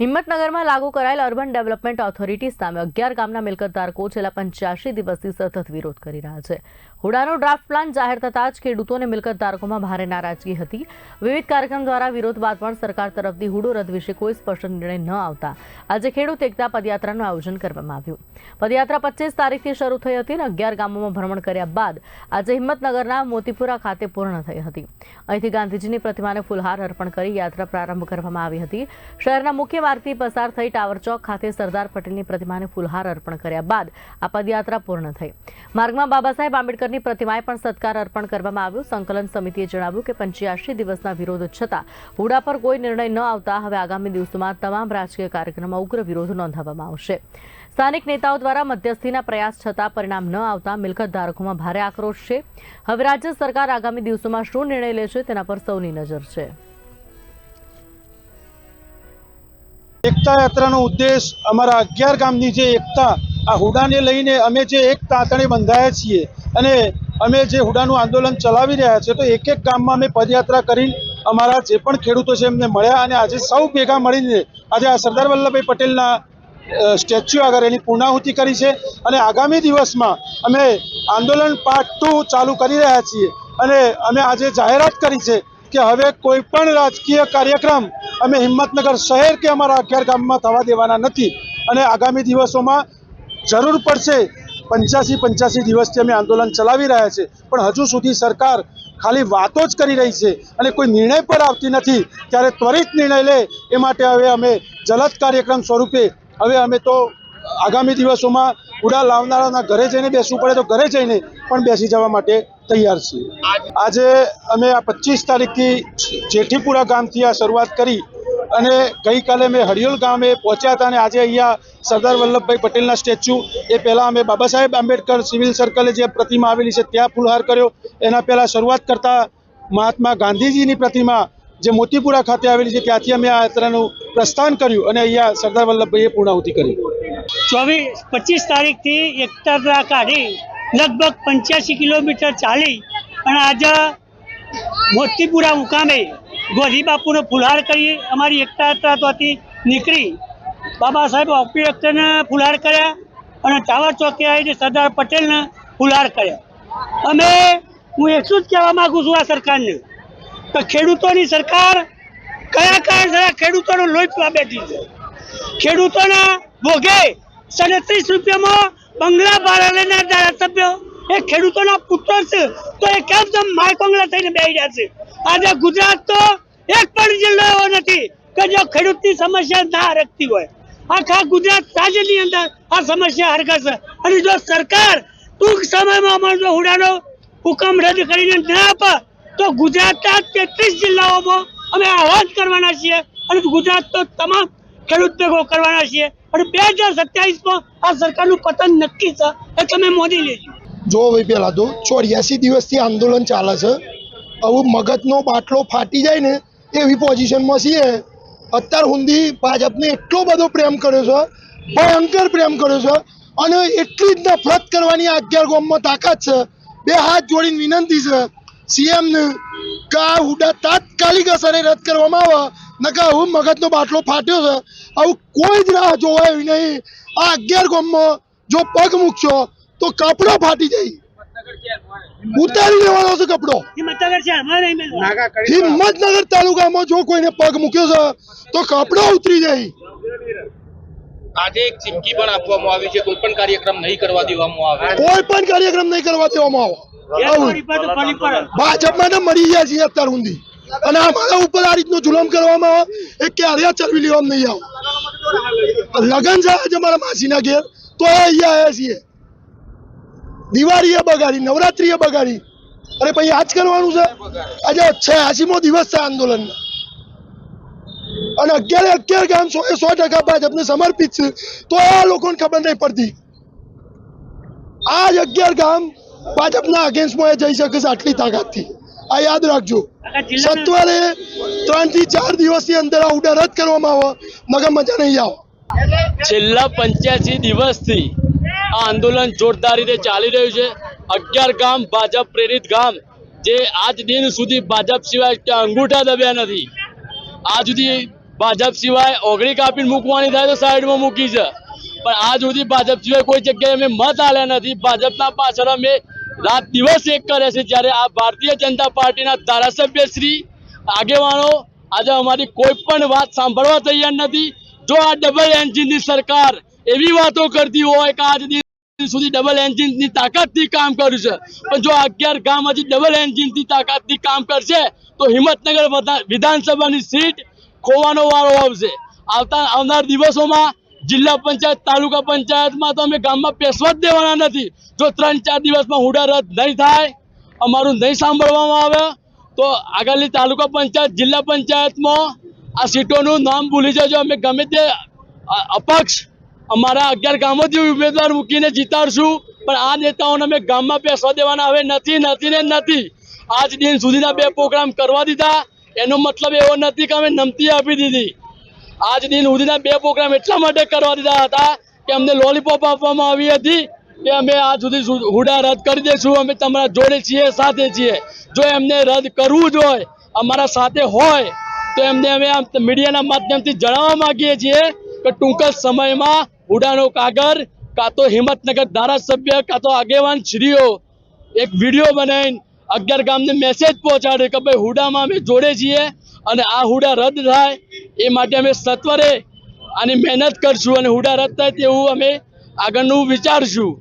હિંમતનગરમાં લાગુ કરાયેલ urban development authority સામે અગિયાર ગામના મિલકત ધારકો છેલ્લા પંચ્યાસી દિવસથી સતત વિરોધ કરી રહ્યા છે. હુડાનો ડ્રાફ્ટ પ્લાન જાહેર થતાં જ ખેડૂતો અને મિલકત ધારકોમાં ભારે નારાજગી હતી. વિવિધ કાર્યક્રમ દ્વારા વિરોધ બાદ પણ સરકાર તરફથી હુડો રદ વિશે કોઈ સ્પષ્ટ નિર્ણય ન આવતા આજે ખેડૂત એકતા પદયાત્રાનું આયોજન કરવામાં આવ્યું. પદયાત્રા પચીસ તારીખથી શરૂ થઈ હતી અને અગિયાર ગામોમાં ભ્રમણ કર્યા બાદ આજે હિંમતનગરના મોતીપુરા ખાતે પૂર્ણ થઈ હતી. અહીંથી ગાંધીજીની પ્રતિમાને ફૂલહાર અર્પણ કરી યાત્રા પ્રારંભ કરવામાં આવી હતી. શહેરના મુખ્ય માર્ગથી પસાર થઈ ટાવર ચોક ખાતે સરદાર પટેલની પ્રતિમાને ફૂલહાર અર્પણ કર્યા બાદ આ પદયાત્રા પૂર્ણ થઈ. માર્ગમાં બાબા સાહેબ આંબેડકરની પ્રતિમાએ પણ સત્કાર અર્પણ કરવામાં આવ્યો. સંકલન સમિતિએ જણાવ્યું કે પંચ્યાસી દિવસના વિરોધ છતાં હુડા પર કોઈ નિર્ણય ન આવતા હવે આગામી દિવસોમાં તમામ રાજકીય કાર્યક્રમમાં ઉગ્ર વિરોધ નોંધાવવામાં આવશે. સ્થાનિક નેતાઓ દ્વારા મધ્યસ્થીના પ્રયાસ છતાં પરિણામ ન આવતા મિલકત ધારકોમાં ભારે આક્રોશ છે. હવે રાજ્ય સરકાર આગામી દિવસોમાં શું નિર્ણય લે છે તેના પર સૌની નજર છે. એકતા યાત્રાનો ઉદ્દેશ અમારા અગિયાર ગામની જે એકતા, આ હુડાને લઈને અમે જે એક તાતણે બંધાયા છીએ અને અમે જે હુડાનું આંદોલન ચલાવી રહ્યા છે, તો એક એક ગામમાં અમે પદયાત્રા કરીને અમારા જે પણ ખેડૂતો છે એમને મળ્યા અને આજે સૌ ભેગા મળીને આજે આ સરદાર વલ્લભભાઈ પટેલના સ્ટેચ્યુ આગળ એની પૂર્ણાહુતિ કરી છે અને આગામી દિવસમાં અમે આંદોલન પાર્ટ ટુ ચાલુ કરી રહ્યા છીએ અને અમે આજે જાહેરાત કરી છે કે હવે કોઈ પણ રાજકીય કાર્યક્રમ અમે હિંમતનગર શહેર કે અમારા અગિયાર ગામમાં થવા દેવાના નથી અને આગામી દિવસોમાં જરૂર પડશે પંચ્યાસી પંચ્યાસી દિવસથી અમે આંદોલન ચલાવી રહ્યા છે. પણ હજુ સુધી સરકાર ખાલી વાતો જ કરી રહી છે અને કોઈ નિર્ણય પર આવતી નથી. ત્યારે ત્વરિત નિર્ણય લે એ માટે હવે અમે જલદ કાર્યક્રમ સ્વરૂપે હવે અમે તો આગામી દિવસોમાં ઉડા લાવનારાના ઘરે જઈને બેસવું પડે તો ઘરે જઈને પણ બેસી જવા માટે તૈયાર છીએ. આજે અમે આ પચીસ તારીખથી જેઠીપુરા ગામથી આ શરૂઆત કરી અને ગઈકાલે અમે હરિયોલ ગામે પહોંચ્યા હતા અને આજે અહીંયા સરદાર વલ્લભભાઈ પટેલના સ્ટેચ્યુ, એ પહેલાં અમે બાબા સાહેબ આંબેડકર સિવિલ સર્કલે જે પ્રતિમા આવેલી છે ત્યાં ફૂલહાર કર્યો. એના પહેલાં શરૂઆત કરતા મહાત્મા ગાંધીજીની પ્રતિમા જે મોતીપુરા ખાતે આવેલી છે, ત્યાંથી અમે આ યાત્રાનું પ્રસ્થાન કર્યું અને અહીંયા સરદાર વલ્લભભાઈએ પૂર્ણાહુતિ કરી. ચોવીસ, પચીસ તારીખથી એકતા કાઢી લગભગ પંચ્યાસી કિલોમીટર ચાલી અને આજે મોતીપુરા મુકામે ગોધી બાપુનો ફુલહાર કરી અમારી એકતા ત્યાંથી નીકળી. બાબા સાહેબ આંબેડકરને ફુલહાર કર્યા અને ટાવર ચોકે આવીને સરદાર પટેલને ફુલહાર કર્યા. અમે, હું એટલું જ કહેવા માગું છું આ સરકારને કે ખેડૂતોની સરકાર કયા આ ખેડૂતોનો લોહી પીવા બેઠી છે? ખેડૂતોના ભોગે સાડત્રીસ રૂપિયામાં બંગલા ભાડાના ધારાસભ્યો એ ખેડૂતોના પુત્ર છે, તો એ કેમ તેમ માયકોંગલા થઈને બેસી રહ્યા છે. આજે ગુજરાત તો એક પણ જિલ્લો એવો નથી કે જો ખેડૂતની સમસ્યા ના હરકતી હોય. આખા ગુજરાત રાજ્યની અંદર આ સમસ્યા હરકાશે અને જો સરકાર ટૂંક સમયમાં અમારો જો હુડાનો હુકમ રદ કરીને ના આપે, તો ગુજરાતના તેત્રીસ જિલ્લાઓમાં અમે આહવાન કરવાના છીએ. અને ગુજરાત તો તમામ ખેડૂત ભેગો કરવાના છીએ. અને બે હજાર સત્યાવીસમાં આ સરકારનું પતન નક્કી છે એ તમે મોદી લેજો જો ભાઈ પહેલાં તો ચોર્યાસી દિવસથી આંદોલન ચાલે છે. હવે મગજનો બાટલો ફાટી જાય ને એવી પોઝિશનમાં છીએ. અત્યાર સુધી ભાજપને એટલો બધો પ્રેમ કર્યો છે, ભયંકર પ્રેમ કર્યો છે અને એટલી જ નફરત કરવાની આ અગિયાર ગોમમાં તાકાત છે. બે હાથ જોડીને વિનંતી છે, સીએમને કે આ હુડા તાત્કાલિક અસરે રદ કરવામાં આવે નકા હું મગજનો બાટલો ફાટ્યો છે. આવું કોઈ જ રાહ જોવાય નહીં. આ અગિયાર ગોમમાં જો પગ મૂકશો તો કપડો ફાટી જાય. ઉતારી લેવાનો છે કપડો. હિંમતનગર તાલુકામાં જો કોઈને પગ મૂક્યો છે તો કપડો ઉતરી જાય. આજે એક ચીમકી પણ આપવામાં આવી છે કોઈ પણ કાર્યક્રમ નહીં કરવા દેવામાં આવે. કોઈ પણ કાર્યક્રમ નહીં કરવા દેવામાં આવે. એક આવું. ફરી પર તો ફરી પર. ભાજપમાં મરી ગયા છીએ અત્યાર સુધી. અને અમારા ઉપર આ રીતનો જુલમ કરવામાં આવે એ ક્યારે ચલવી લેવામાં નહીં આવે. લગન છે આજે મારા માસીના ઘેર તો અહીંયા આવ્યા છીએ. દિવાળીએ બગાડી નવરાત્રીએ બગાડી. અને પછી આજ કરવાનું છે? આજે છયાસીમો દિવસ છે આંદોલન અને અગિયારે અગિયાર ગામ સો એ સો ટકા ભાજપને સમર્પિત છે. તો આ લોકોને ખબર નહીં પડતી. આ જ અગિયાર ગામ ભાજપના અગેન્સ્ટમાં એ જઈ શકે છે આટલી તાકાતથી. આ યાદ રાખજો. સત્વરે ત્રણથી ચાર દિવસની અંદર આ ઉડા રદ કરવામાં આવે. મગર મજા નહીં આવે. છેલ્લા પંચ્યાસી દિવસથી આંદોલન જોરદાર રીતે ચાલી રહ્યું છે. અગિયાર ગામ ભાજપ પ્રેરિત ગામ, જે આજ દિન સુધી ભાજપ સિવાય અંગૂઠા દબ્યા નથી. આજ સુધી ભાજપ સિવાય ઓગળી કાપીને મૂકવાની થાય તો સાઈડમાં મૂકી છે. પણ આજ સુધી ભાજપ સિવાય કોઈ જગ્યાએ અમે મત આલ્યા નથી. ભાજપના પાછળ અમે રાત દિવસ એક કરે છે જ્યારે આ ભારતીય જનતા પાર્ટીના ધારાસભ્ય શ્રી આગેવાનો આજે અમારી કોઈ પણ વાત સાંભળવા તૈયાર નથી. જો આ ડબલ એન્જિનની સરકાર એવી વાતો કરતી હોય કે આજ સુધી ડબલ એન્જિનની તાકાતથી કામ કર્યું છે. પણ જો અગિયાર ગામ હજી ડબલ એન્જિનથી તાકાતથી કામ કરશે, તો હિંમતનગર વિધાનસભાની સીટ ખોવાનો વારો આવશે. આવતા, આવનાર દિવસોમાં જિલ્લા પંચાયત, તાલુકા પંચાયતમાં તો અમે ગામમાં પેશવા જ દેવાના નથી. જો ત્રણ, ચાર દિવસમાં હુડા રદ નહીં થાય, અમારું નહીં સાંભળવામાં આવે, તો આગળની તાલુકા પંચાયત, જિલ્લા પંચાયતમાં આ સીટોનું નામ ભૂલી જજો. અમે ગમે તે અપક્ષ અમારા અગિયાર ગામોથી ઉમેદવાર મૂકીને જીતાડશું, પણ આ નેતાઓને અમે ગામમાં બેસવા દેવાના. હવે નથી નથી ને નથી. આજ દિન સુધીના બે પ્રોગ્રામ કરવા દીધા. એનો મતલબ એવો નથી કે અમે નમતી આપી દીધી. આજ દિન સુધીના બે પ્રોગ્રામ એટલા માટે કરવા દીધા હતા કે અમને લોલીપોપ આપવામાં આવી હતી કે અમે આજ સુધી હુડા રદ કરી દઈશું અમે તમારા જોડે છીએ, સાથે છીએ. જો એમને રદ કરવું જ હોય, અમારા સાથે હોય, તો એમને અમે આમ મીડિયાના માધ્યમથી જણાવવા માગીએ છીએ કે ટૂંક જ સમયમાં હુડાનો કાગળ કાં તો હિંમતનગર ધારાસભ્ય, કાં તો આગેવાન શ્રીઓ. એક વીડિયો બનાવીને અગિયાર ગામને મેસેજ પહોંચાડે કે ભાઈ હુડામાં અમે જોડે છીએ અને આ હુડા રદ થાય, એ માટે અમે સત્વરે આની મહેનત કરશું અને હુડા રદ થાય તેવું અમે આગળનું વિચારશું.